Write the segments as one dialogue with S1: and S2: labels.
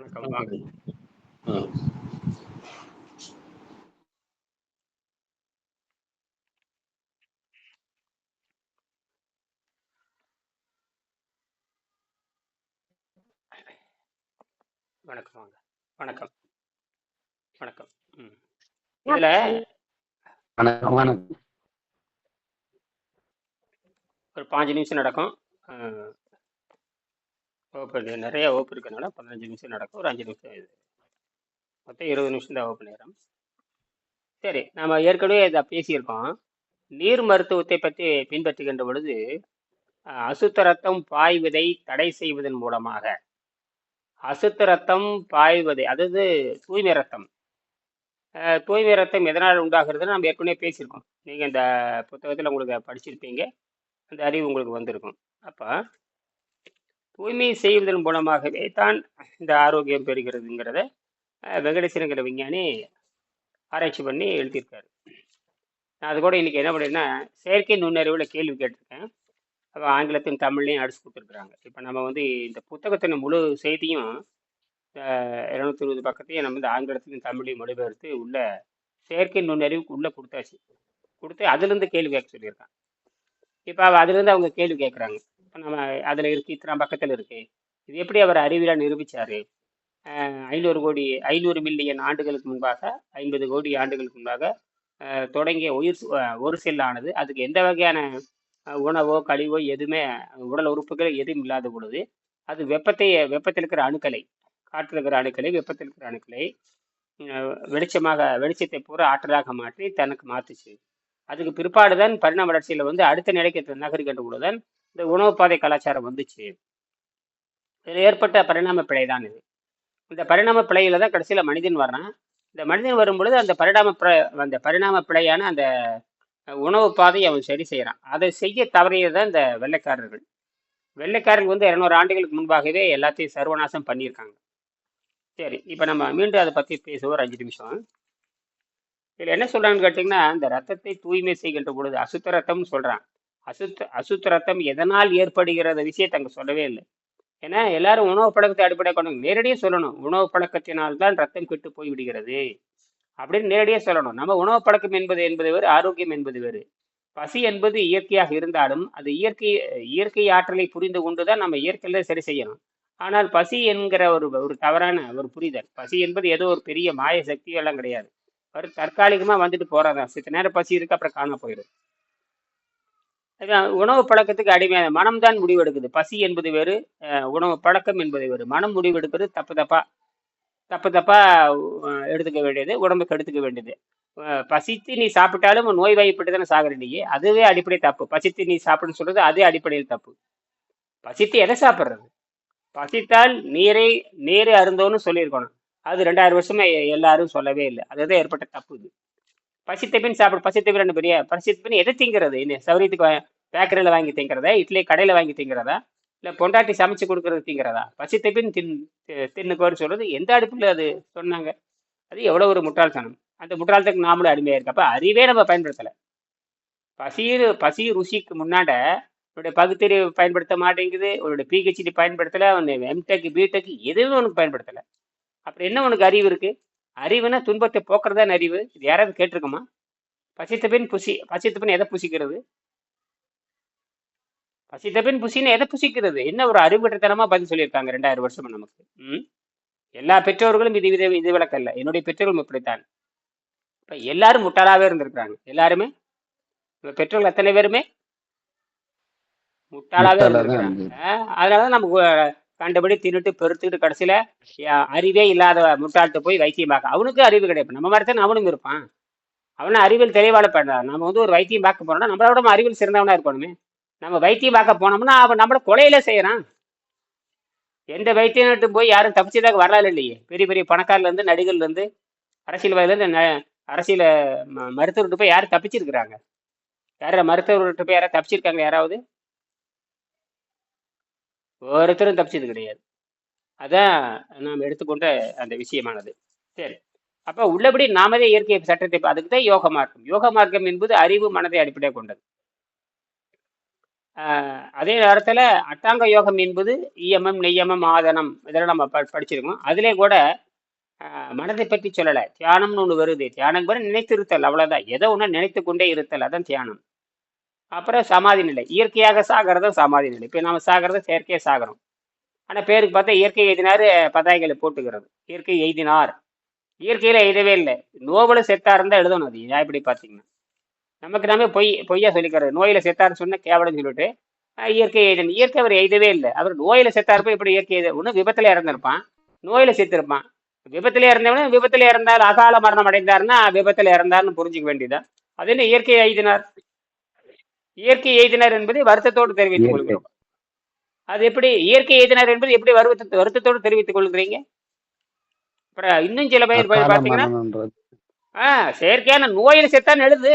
S1: வணக்கம். வணக்கம். வணக்கம் வணக்கம். ம். இதுல
S2: வணக்கம் வணக்கம்.
S1: ஒரு பாஞ்சு நிமிஷம் நடக்கும். வகுப்பு நிறைய வகுப்பு இருக்கிறதுனால பதினஞ்சு நிமிஷம் நடக்கும் ஒரு அஞ்சு நிமிஷம் இது. மொத்தம் இருபது நிமிஷம் தான் வகுப்பு நேரம். சரி நம்ம ஏற்கனவே இதை பேசியிருக்கோம். நீர் மருத்துவத்தை பற்றி பின்பற்றுகின்ற பொழுது அசுத்த ரத்தம் பாய்வதை தடை செய்வதன் மூலமாக. அசுத்த ரத்தம் பாய்வதை அதாவது தூய்மை ரத்தம். தூய்மை ரத்தம் எதனால் உண்டாகிறதுன்னு நம்ம ஏற்கனவே பேசியிருக்கோம். நீங்கள் இந்த புத்தகத்தில் உங்களுக்கு படிச்சிருப்பீங்க. அந்த அறிவு உங்களுக்கு வந்திருக்கும். அப்போ தூய்மை செய்வதன் மூலமாகவே தான் இந்த ஆரோக்கியம் பெறுகிறதுங்கிறத அஹ், வெங்கடேசனுங்கிற விஞ்ஞானி ஆராய்ச்சி பண்ணி எழுதியிருக்காரு. நான் அது கூட இன்னைக்கு என்ன பண்ணேன்னா செயற்கை நுண்ணறிவில் கேள்வி கேட்டிருக்கேன். அப்போ ஆங்கிலத்தையும் தமிழ்லையும் அடிச்சு கொடுத்துருக்குறாங்க. இப்போ நம்ம வந்து இந்த புத்தகத்தின் முழு செய்தியும் இரநூத்தி இருபது பக்கத்தையும் நம்ம இந்த ஆங்கிலத்திலையும் தமிழையும் மொழிபெயர்த்து உள்ள செயற்கை நுண்ணறிவுக்கு உள்ளே கொடுத்தாச்சு. கொடுத்து அதுலேருந்து கேள்வி கேட்க சொல்லியிருக்கான். இப்போ அதுலேருந்து அவங்க கேள்வி கேட்குறாங்க இப்போ நம்ம அதில் இருக்கு இத்தனை பக்கத்தில் இருக்கு. இது எப்படி அவர் அறிவியலாக நிரூபித்தார் ஐநூறு கோடி ஐநூறு மில்லியன் ஆண்டுகளுக்கு முன்பாக ஐம்பது கோடி ஆண்டுகளுக்கு முன்பாக தொடங்கிய உயிர் ஒரு செல்லானது அதுக்கு எந்த வகையான உணவோ கழிவோ எதுவுமே உடல் உறுப்புகள் எதுவும் இல்லாத பொழுது அது வெப்பத்தை வெப்பத்தில் இருக்கிற அணுக்களை காற்றில் இருக்கிற அணுக்களை வெப்பத்தில் இருக்கிற அணுக்களை வெளிச்சமாக வெளிச்சத்தை பூரா ஆற்றலாக மாற்றி தனக்கு மாற்றுச்சு அதுக்கு பிற்பாடுதான் பரிணாம வளர்ச்சியில் வந்து அடுத்த நிலைக்கு நகர்கின்ற பொழுதுதான் இந்த உணவு பாதை கலாச்சாரம் வந்துச்சு. இதில் ஏற்பட்ட பரிணாம பிழை தான் இது. இந்த பரிணாம பிழையில தான் கடைசியில் மனிதன் வர்றான். இந்த மனிதன் வரும் பொழுது அந்த பரிணாம அந்த பரிணாம பிழையான அந்த உணவு பாதையை அவன் சரி செய்கிறான் அதை செய்ய தவறியது தான் இந்த வெள்ளைக்காரர்கள். வெள்ளைக்காரர்கள் வந்து இரநூறு ஆண்டுகளுக்கு முன்பாகவே எல்லாத்தையும் சர்வநாசம் பண்ணியிருக்காங்க. சரி இப்போ நம்ம மீண்டும் அதை பற்றி பேசுவோம். ஒரு அஞ்சு நிமிஷம். இதில் என்ன சொல்கிறாங்கன்னு கேட்டிங்கன்னா இந்த ரத்தத்தை தூய்மை செய்கின்ற பொழுது அசுத்த ரத்தம்னு சொல்கிறான் அசுத்த அசுத்திரத்தம் எதனால் ஏற்படுகிறத விஷயத்தை அங்கே சொல்லவே இல்லை. ஏன்னா எல்லாரும் உணவு பழக்கத்தை அடிப்படையாக கொண்டு நேரடியாக சொல்லணும். உணவு பழக்கத்தினால் தான் ரத்தம் கெட்டு போய் விடுகிறது அப்படின்னு நேரடியாக சொல்லணும். நம்ம உணவு பழக்கம் என்பது என்பது வேறு ஆரோக்கியம் என்பது வேறு. பசி என்பது இயற்கையாக இருந்தாலும் அது இயற்கை இயற்கை ஆற்றலை புரிந்து கொண்டு தான் நம்ம இயற்கையில சரி செய்யணும். ஆனால் பசி என்கிற ஒரு ஒரு தவறான ஒரு புரிதல். பசி என்பது ஏதோ ஒரு பெரிய மாய சக்தியெல்லாம் கிடையாது. ஒரு தற்காலிகமா வந்துட்டு போறதான் சித்த நேரம் பசி இருக்கு அப்புறம் காண போயிடும். உணவு பழக்கத்துக்கு அடிமையான மனம் தான் முடிவெடுக்குது. பசி என்பது வேறு உணவு பழக்கம் என்பது வேறு. மனம் முடிவெடுக்கிறது தப்பு தப்பா தப்பு தப்பா எடுத்துக்க வேண்டியது உடம்புக்கு எடுத்துக்க வேண்டியது. பசித்து நீ சாப்பிட்டாலும் நோய் வாய்ப்பட்டு தானே சாகுற நீ. அதுவே அடிப்படை தப்பு. பசித்து நீ சாப்பிடுன்னு சொல்றது அதே அடிப்படையில் தப்பு. பசித்து எதை சாப்பிட்றது? பசித்தால் நீரை நீரை அருந்தோன்னு சொல்லியிருக்கணும். அது ரெண்டாயிரம் வருஷமா எல்லாரும் சொல்லவே இல்லை. அதுதான் ஏற்பட்ட தப்பு இது. பசித்த பின் சாப்பிடு பசித்த பின் பெரிய பசித்த பின் எதை திங்கிறது? என்ன சௌரியத்துக்கு பேக்கரியில் வாங்கி திங்கிறதா? இட்லி கடையில் வாங்கி திங்கிறதா? இல்லை பொண்டாட்டி சமைச்சு கொடுக்கறது திங்கிறதா? பசித்த பின் தின் தின்னுக்கோன்னு சொல்கிறது எந்த அடுப்பில் அது சொன்னாங்க? அது எவ்வளோ ஒரு முட்டாள்தனம். அந்த முட்டாள்தனுக்கு நாமளும் அடிமையாக இருக்கு அப்போ அறிவே நம்ம பயன்படுத்தலை. பசி பசி ருசிக்கு முன்னாட உன்னுடைய பகுத்தறிவு பயன்படுத்த மாட்டேங்குது. உன்னுடைய பிஹெச்டி பயன்படுத்தலை. உன்னை எம்டெக் பிடெக் எதுவுமே உனக்கு பயன்படுத்தலை. அப்புறம் என்ன உனக்கு அறிவு இருக்குது அறிவுனா துன்பத்தை போக்குறதான அறிவு? இது யாராவது கேட்டிருக்குமா? பசித்த பின் புசி பசித்த பின் எதை புசிக்கிறது? பசித்த பின் புசின்னு எதை புசிக்கிறது? என்ன ஒரு அறிவுகட்டத்தனமா பதில் சொல்லியிருக்காங்க ரெண்டாயிரம் வருஷம் நமக்கு? ம்? எல்லா பெற்றோர்களும் இது இது இது விளக்கல்ல என்னுடைய பெற்றோர்களும் இப்படித்தான். இப்ப எல்லாரும் முட்டாளாவே இருந்திருக்கிறாங்க. எல்லாருமே? நம்ம பெற்றோர்கள் அத்தனை பேருமே? முட்டாளாவே இருந்திருக்கிறாங்க.
S2: இருந்தது.
S1: ஆஹ் அதனால நம்ம கு- கண்டபடி தின்னுட்டு பெருத்துக்கிட்டு கடைசியில யா- அறிவே இல்லாத முட்டாள்கிட்ட போய் வைத்தியம் பார்க்க அவனுக்கு அறிவு கிடையாது. நம்ம மாதிரி தான் அவனும் இருப்பான். அவனை அறிவியல் தெளிவான பண்ணான் நம்ம வந்து ஒரு வைத்தியம் பார்க்க போனோம்னா நம்மளோட அறிவியல் சிறந்தவனா இருக்கணுமே. நம்ம வைத்தியம் பார்க்க போனோம்னா அவன் நம்மள கொலையில செய்யறான். எந்த வைத்தியன்ட்டு போய் யாரும் தப்பிச்சதாக வரலாறு இல்லையே. பெரிய பெரிய பணக்காரர்ல இருந்து நடிகர்ல இருந்து அரசியல்வாதில இருந்து ந- அரசியல ம- மருத்துவர்கிட்ட போய் யாரும் தப்பிச்சிருக்கிறாங்க. யார மருத்துவர்கிட்ட போய் யாராவது தப்பிச்சிருக்காங்க யாராவது? ஒருத்தரும் தப்பிச்சது கிடையாது. அதான் நாம் எடுத்துக்கொண்ட அந்த விஷயமானது. சரி. அப்போ உள்ளபடி நாமதே இயற்கை சட்டத்தை அதுக்கு தான் யோக மார்க்கம். யோக மார்க்கம் என்பது அறிவு மனதை அடிப்படையாக கொண்டது. அதே நேரத்தில் அட்டாங்க யோகம் என்பது இயமம் நெய்யமம் ஆதனம் இதெல்லாம் நம்ம ப படிச்சிருக்கோம். அதிலே கூட மனதை பற்றி சொல்லலை. தியானம்னு ஒன்று வருது. தியானம் கூட நினைத்திருத்தல் அவ்வளோதான் எதோ ஒன்று நினைத்து கொண்டே இருத்தல் அதான் தியானம். அப்புறம் சமாதி நிலை. இயற்கையாக சாகிறதும் சமாதி நிலை. இப்போ நம்ம சாகிறது செயற்கையாக சாகிறோம். ஆனால் பேருக்கு பார்த்தா இயற்கை எய்தினார் பதாகைகளை போட்டுக்கிறது. இயற்கை எய்தினார் இயற்கையில் எழுதவே இல்லை. நோவில் செத்தா இருந்தால் எழுதணும் அது. ஏன் இப்படி பார்த்தீங்கன்னா? நமக்கு நாமே பொய் பொய்யா சொல்லிக்கிறது. நோயில் செத்தாருன்னு சொன்னால் கேவலன்னு சொல்லிட்டு இயற்கை எழுதணும். இயற்கை அவர் எழுதவே இல்லை. அவர் நோயில் செத்தாருப்போ இப்படி இயற்கை எழுத ஒன்று விபத்தில் இறந்திருப்பான். நோயில் செத்திருப்பான். விபத்தில் இறந்தவன விபத்தில் இறந்தால் அகால மரணம் அடைந்தார்னா விபத்தில் இறந்தார்னு புரிஞ்சுக்க வேண்டியதான் அது என்ன இயற்கை எழுதினார்? இயற்கை எழுதினார் என்பதை வருத்தத்தோடு தெரிவித்துக். கொள்கிறோம். அது எப்படி? இயற்கை எழுதினார் என்பது எப்படி வருத்த வருத்தத்தோடு தெரிவித்துக் கொள்கிறீங்க? அப்புறம் இன்னும் சில பேர் போய்
S2: அகால
S1: பார்த்தீங்கன்னா
S2: மரணம்ன்றது
S1: ஆ செயற்கையான நோயில் செத்தான் எழுது.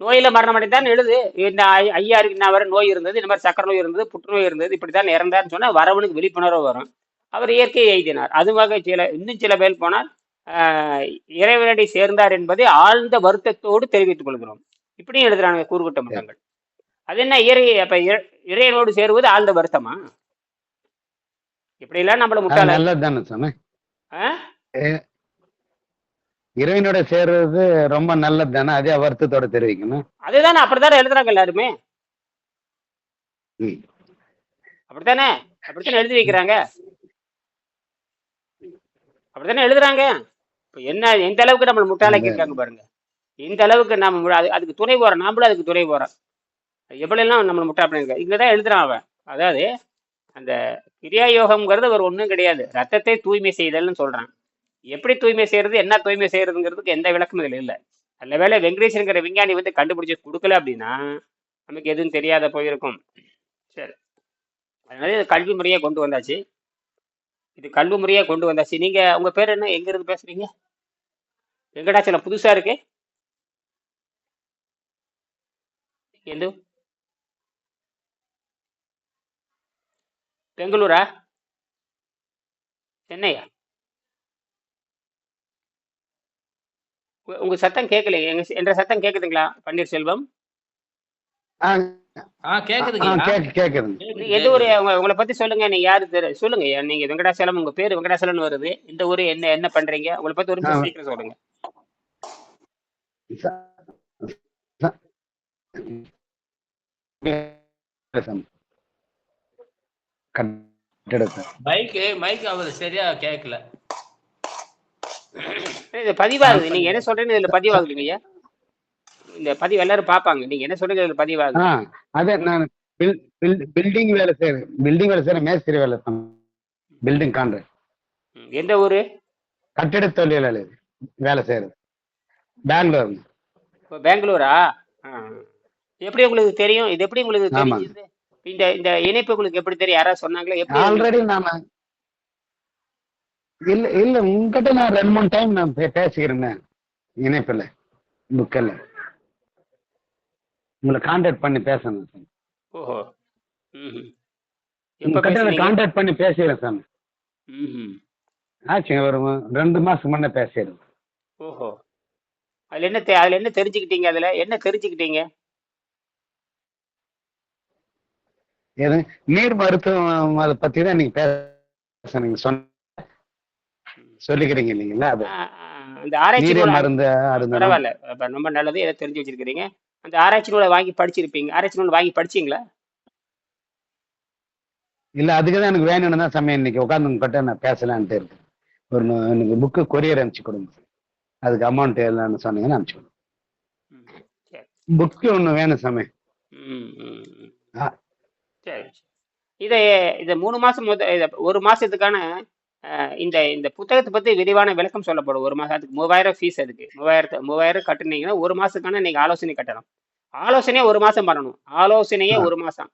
S1: நோயில மரணம் அடைந்தான் எழுது. இந்த ஐ- ஐயாருக்கு நான் வர நோய் இருந்தது இந்த மாதிரி சக்கரை நோய் இருந்தது புற்றுநோய் இருந்தது இப்படித்தான் இறந்தார்னு சொன்னா வரவனுக்கு விழிப்புணர்வு வரும். அவர் இயற்கையை எழுதினார் அதுவாக சில இன்னும் சில பேர் போனால் ஆஹ், இறைவனடி சேர்ந்தார் என்பதை ஆழ்ந்த வருத்தத்தோடு தெரிவித்துக் கொள்கிறோம். இப்படியும் எழுதுறாங்க கூறுகட்ட மட்டங்கள் அது என்ன இறை அப்ப இறை- இறைவனோடு சேருவது ஆழ்ந்த வருத்தமா? இப்படியெல்லாம் நம்மள
S2: அது
S1: முட்டாள
S2: நல்லது தானே சாமி.
S1: ஆ?
S2: இறைவனோட சேர்றது ரொம்ப நல்லது தானே அதே வருத்தத்தோட தெரிவிக்கணும்.
S1: அதுதானே அப்படித்தானே எழுதுறாங்க எல்லாருமே. அப்படித்தானே? அப்படித்தானே எழுதி வைக்கிறாங்க? அப்படித்தானே எழுதுறாங்க? இப்போ என்ன எந்த அளவுக்கு நம்மளை முட்டாளாக்கி இருக்காங்க பாருங்க. இந்த அளவுக்கு நம்ம மு- அது- அதுக்கு துணை போகிறோம் நாமளும் அதுக்கு துணை போகிறோம் எவ்வளோலாம் நம்மளை முட்டா பண்ணிருக்க இங்கே தான் எழுதுறான் அவன். அதாவது அந்த கிரியா யோகம்ங்கிறது ஒரு ஒன்றும் கிடையாது. ரத்தத்தை தூய்மை செய்தல்னு சொல்கிறான் எப்படி தூய்மை செய்கிறது என்ன தூய்மை செய்கிறதுங்கிறதுக்கு எந்த விளக்கமும் இதில் இல்லை. நல்ல வேலை வெங்கடேசனுங்கிற விஞ்ஞானி வந்து கண்டுபிடிச்சி கொடுக்கல அப்படின்னா நமக்கு எதுவும் தெரியாத போயிருக்கும். சரி. அதனால இது கல்வி முறையாக கொண்டு வந்தாச்சு. இது கல்வி முறையாக கொண்டு வந்தாச்சு. நீங்கள் உங்கள் பேர் என்ன? எங்கேருந்து பேசுகிறீங்க வெங்கடாச்சலம் புதுசாக இருக்குது எந்த? ஊர்? பெங்களூரா? சென்னையா? உங்க- உங்க சத்தம் கேட்கல எங்க என்ற சத்தம் கேக்குதுங்களா? பன்னீர்செல்வம்? எந்த ஊரு? உங்க- உங்களை பத்தி சொல்லுங்க. நீங்க யாரு தெரு சொல்லுங்க நீங்க வெங்கடாச்சலம் உங்க பேரு வெங்கடாச்சலம்னு வருது. இந்த ஊரு என்ன என்ன பண்றீங்க? உங்களை பத்தி ஒரு. சீக்கிரம் சொல்லுங்க.
S3: மைக் மைக் அவர் சரியா கேட்கல
S1: இது பதிவாகுது. நீங்க என்ன சொல்றீங்கன்னு இதுல பதிவாகுதுங்க ஐயா இந்த பதிவு எல்லாரும் பாப்பாங்க நீங்க என்ன சொல்றீங்க இதுல பதிவாகுது.
S2: அதே நான் பில்டிங் வேலை செய்யறேன் பில்டிங் வேலை செய்யறேன் மேஸ்திரி வேலை பில்டிங் காண்ட்ராக்ட்
S1: ம், எந்த ஊரு?
S2: கட்டிட தொழிலாளி வேலை செய்யறது பெங்களூர்
S1: இப்போ பெங்களூரா ஆ. எப்படி உங்களுக்கு தெரியும்? இது எப்படி உங்களுக்கு. தெரிஞ்சது இந்த இந்த இணைப்பு உங்களுக்கு எப்படி தெரியும்? யாராவது சொன்னாங்களா? எப்படி
S2: ஆல்ரெடி நான் இல்ல இல்ல உங்ககிட்ட நான் ரெண்டு மூணு டைம் நான் பேசிக்கிறேன் இணைப்பில் புக்கில் உங்களை கான்டாக்ட் பண்ணி பேசணும் சார்.
S1: ஓஹோ.
S2: உங்ககிட்ட கான்டாக்ட் பண்ணி பேசிக்கிறேன் சார். ஆச்சுங்க ஒரு ரெண்டு மாசம் முன்ன பேசிடுறேன்.
S1: ஓஹோ. அதுல என்ன அதுல என்ன தெரிஞ்சுக்கிட்டீங்க அதுல? என்ன தெரிஞ்சுக்கிட்டீங்க?
S2: எது நீர் மருத்துவம் அதை பத்தி தான் நீங்க பேச நீங்க சொன்ன சொல்லிக்கிறீங்க இல்லைங்களா? அது
S1: அந்த ஆராய்ச்சி
S2: மருந்து
S1: பரவாயில்ல. ரொம்ப நல்லது. எதை தெரிஞ்சு வச்சிருக்கிறீங்க. அந்த ஆராய்ச்சி நூலை வாங்கி படிச்சிருப்பீங்க. ஆராய்ச்சி நூல் வாங்கி படிச்சீங்களா?
S2: இல்ல அதுக்கு தான் எனக்கு வேணும்னு தான் சமயம். இன்னைக்கு உட்காந்து உங்ககிட்ட நான் பேசலான்ட்டு இருக்கேன். ஒரு எனக்கு புக்கு கொரியர் அனுப்பிச்சு கொடுங்க. அதுக்கு அமௌண்ட் எவ்வளோன்னு சொன்னீங்கன்னா அனுப்பிச்சு கொடுங்க. புக்கு ஒன்று வேணும் சமயம்.
S1: சரி. இதை இதை மூணு மாசம் முத இதை ஒரு மாசத்துக்கான அஹ், இந்த இந்த புத்தகத்தை பத்தி விரிவான விளக்கம் சொல்லப்படும். ஒரு மாசம் அதுக்கு மூவாயிரம் ஃபீஸ் அதுக்கு. மூவாயிரத்து மூவாயிரம் கட்டுனீங்கன்னா ஒரு மாசத்துக்கான நீங்க ஆலோசனை கட்டணும். ஆலோசனையே ஒரு மாசம் பண்ணணும். ஆலோசனையே. ஒரு மாசம்.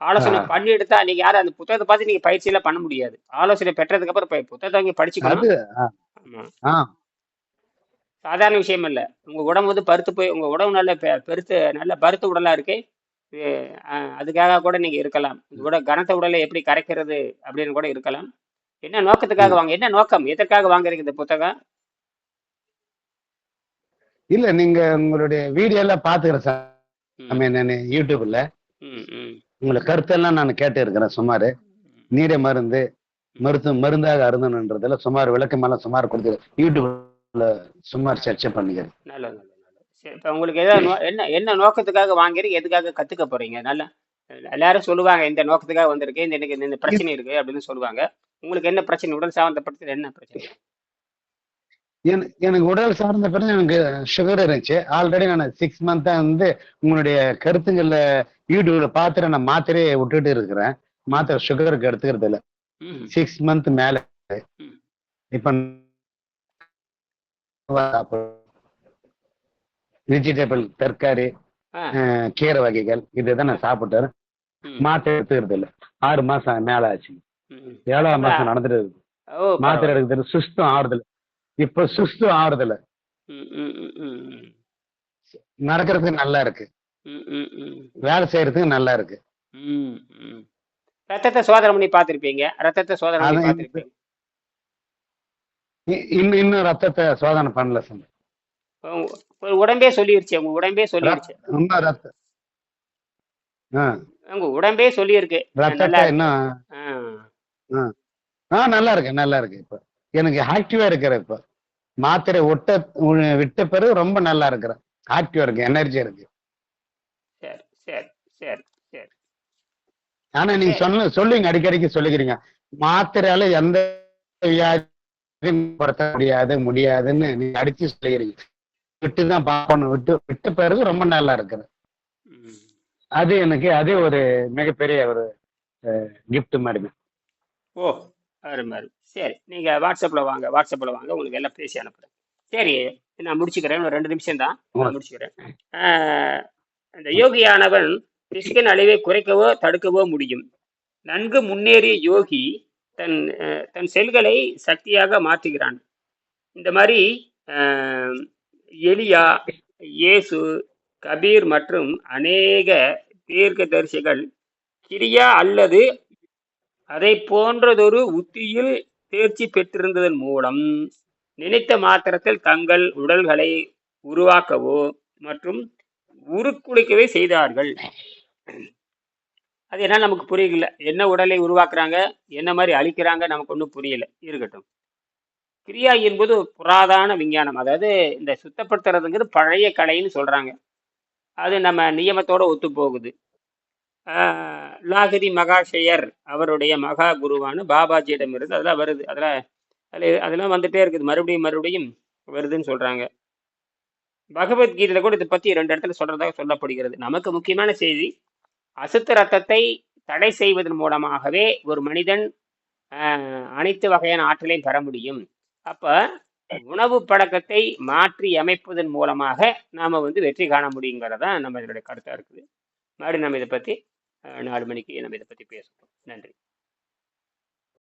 S1: ஆலோசனை
S2: ஆ.
S1: பண்ணி எடுத்தா நீங்க யாரும் அந்த புத்தகத்தை பார்த்து நீங்க பயிற்சி எல்லாம் பண்ண முடியாது. ஆலோசனை பெற்றதுக்கு அப்புறம் புத்தகத்தை வாங்கி படிச்சுக்கணும். சாதாரண விஷயம் இல்லை. உங்க உடம்பு வந்து பருத்து போய் உங்க உடம்பு நல்ல பெருத்து நல்ல பருத்த உடலா இருக்கு. அதுக்காக கூட நீங்க இருக்கலாம். உட கனத்த உடலை எப்படி கரைக்கிறது அப்படின்னு கூட இருக்கலாம். என்ன நோக்கத்துக்காக வாங்க என்ன நோக்கம்? எதற்காக வாங்குறீங்க இந்த புத்தகம்?
S2: இல்ல நீங்க உங்களுடைய வீடியோ எல்லாம் பாத்துக்கிறேன் சார் மீன் யூடியூப்ல. உங்களை கருத்தெல்லாம் நான் கேட்டு இருக்கிறேன் சுமார். நீரை மருந்து மருத்துவ மருந்தாக அருந்தணுன்றதுல சுமார் விளக்கமெல்லாம் சுமார் கொடுத்து யூடியூப்ல சுமார் சர்ச்சை பண்ணிக்கிறேன்.
S1: சரி இப்போ உங்களுக்கு எதாவது நோ- என்ன என்ன நோக்கத்துக்காக வாங்குறீங்க எதுக்காக கத்துக்க போறீங்க? நல்லா எல்லாரும் சொல்லுவாங்க இந்த நோக்கத்துக்காக வந்திருக்கு இந்த எனக்கு இந்த பிரச்சனை இருக்கு அப்படின்னு சொல்லுவாங்க. உங்களுக்கு என்ன பிரச்சனை? உடல் சார்ந்தப்படுத்தல் என்ன பிரச்சனை?
S2: எனக்கு உடல் சார்ந்த பிறகு எனக்கு சுகர் இருந்துச்சு. ஆல்ரெடி நான் சிக்ஸ் மந்த்தா வந்து உங்களுடைய கருத்துங்கள்ல யூடியூப்ல பார்த்துட்டு நான் மாத்திரையை விட்டுட்டு இருக்கிறேன். மாத்திரை சுகருக்கு எடுத்துக்கிறது இல்லை. சிக்ஸ் மந்த் மேல. இப்ப வெஜிடபிள் தற்காரி கீரை வகைகள் இதுதான் நான் சாப்பிட்டேன். மாத்திரை எடுத்துக்கிறது இல்லை ஆறு மாசம் மேல ஆச்சு. ஏழாம் மாசம் நடந்துட்டு இருக்கு மாத்திரை. எடுக்கிறது சுஸ்தும் ஆறுதல் இப்ப சுஸ்தும் ஆறுதல். நடக்கிறதுக்கு நல்லா இருக்கு. வேலை செய்யறதுக்கு நல்லா இருக்கு.
S1: ரத்தத்தை சோதனை பண்ணி பார்த்திருப்பீங்க. ரத்தத்தை சோதனை பண்ணி பார்த்திருப்பீங்க.
S2: இன்னும் இன்னும் ரத்தத்தை சோதனை பண்ணல சார்.
S1: உடம்பே சொல்லிருச்சு உங்க உடம்பே சொல்லிருச்சு.
S2: ரொம்ப ரத்த. ஆ.
S1: உங்க உடம்பே சொல்லியிருக்கு. நல்லா இருக்கு.
S2: நல்லா இருக்கு நல்லா இருக்கு இப்ப. எனக்கு ஆக்டிவா இருக்கிற இப்ப. மாத்திரை ஒட்ட விட்ட பிறகு ரொம்ப நல்லா இருக்கிறேன். ஆக்டிவா இருக்கு எனர்ஜி இருக்கு.
S1: சரி சரி சரி சரி.
S2: ஆனா நீங்க சொன்ன சொல்லுங்க அடிக்கடிக்கு சொல்லிக்கிறீங்க. மாத்திரையால எந்த வியாதியும் படுத்த முடியாது முடியாதுன்னு நீங்க அடிச்சு சொல்லிக்கிறீங்க. விட்டு தான் பார்க்கணும். விட்டு விட்ட பிறகு ரொம்ப நல்லா இருக்கிறேன்
S1: ம்.
S2: அது எனக்கு அது ஒரு மிகப்பெரிய ஒரு gift மாதிரி.
S1: ஓ அருமை அருமை. சரி நீங்க வாட்ஸ்அப்ல வாங்க வாட்ஸ்அப்ல வாங்க உங்களுக்கு எல்லாம் பேசி அனுப்புறேன். சரி நான் முடிச்சுக்கிறேன் ஒரு ரெண்டு நிமிஷம் தான். முடிச்சுக்கிறேன். இந்த யோகியானவன் பிஸ்கின் அழிவை குறைக்கவோ தடுக்கவோ முடியும். நன்கு முன்னேறிய யோகி தன் தன் செல்களை சக்தியாக மாற்றுகிறான். இந்த மாதிரி எலியா இயேசு கபீர் மற்றும் அநேக தீர்க்கதரிசிகள். கிரியா அல்லது அதை போன்றதொரு உத்தியில் தேர்ச்சி பெற்றிருந்ததன் மூலம் நினைத்த மாத்திரத்தில் தங்கள் உடல்களை உருவாக்கவோ மற்றும் உருக்குலைக்கவே செய்தார்கள். அது என்ன நமக்கு புரியல. என்ன உடலை உருவாக்குறாங்க? என்ன மாதிரி அழிக்கிறாங்க? நமக்கு ஒன்றும் புரியல. இருக்கட்டும். கிரியா என்பது புராதான விஞ்ஞானம். அதாவது இந்த சுத்தப்படுத்துறதுங்கிறது பழைய கலைன்னு சொல்கிறாங்க அது நம்ம நியமத்தோடு ஒத்து போகுது லாகிரி மகாஷயர் அவருடைய மகா குருவான பாபாஜியிடமிருந்து அதெல்லாம் வருது. அதில் அதில் அதெல்லாம் வந்துகிட்டே இருக்குது. மறுபடியும் மறுபடியும் வருதுன்னு சொல்கிறாங்க பகவத்கீதையில் கூட இதை பற்றி ரெண்டு இடத்துல சொல்கிறதாக சொல்லப்படுகிறது. நமக்கு முக்கியமான செய்தி அசுத்த ரத்தத்தை தடை செய்வதன் மூலமாகவே ஒரு மனிதன் அனைத்து வகையான ஆற்றலையும் பெற முடியும். அப்ப உணவு பழக்கத்தை மாற்றி அமைப்பதன் மூலமாக நாம வந்து வெற்றி காண முடியுங்கிறதான் நம்ம இதனுடைய கருத்தா இருக்குது. மறுபடியும் நம்ம இதை பத்தி நாலு மணிக்கு நம்ம இதை பத்தி பேசுவோம். நன்றி.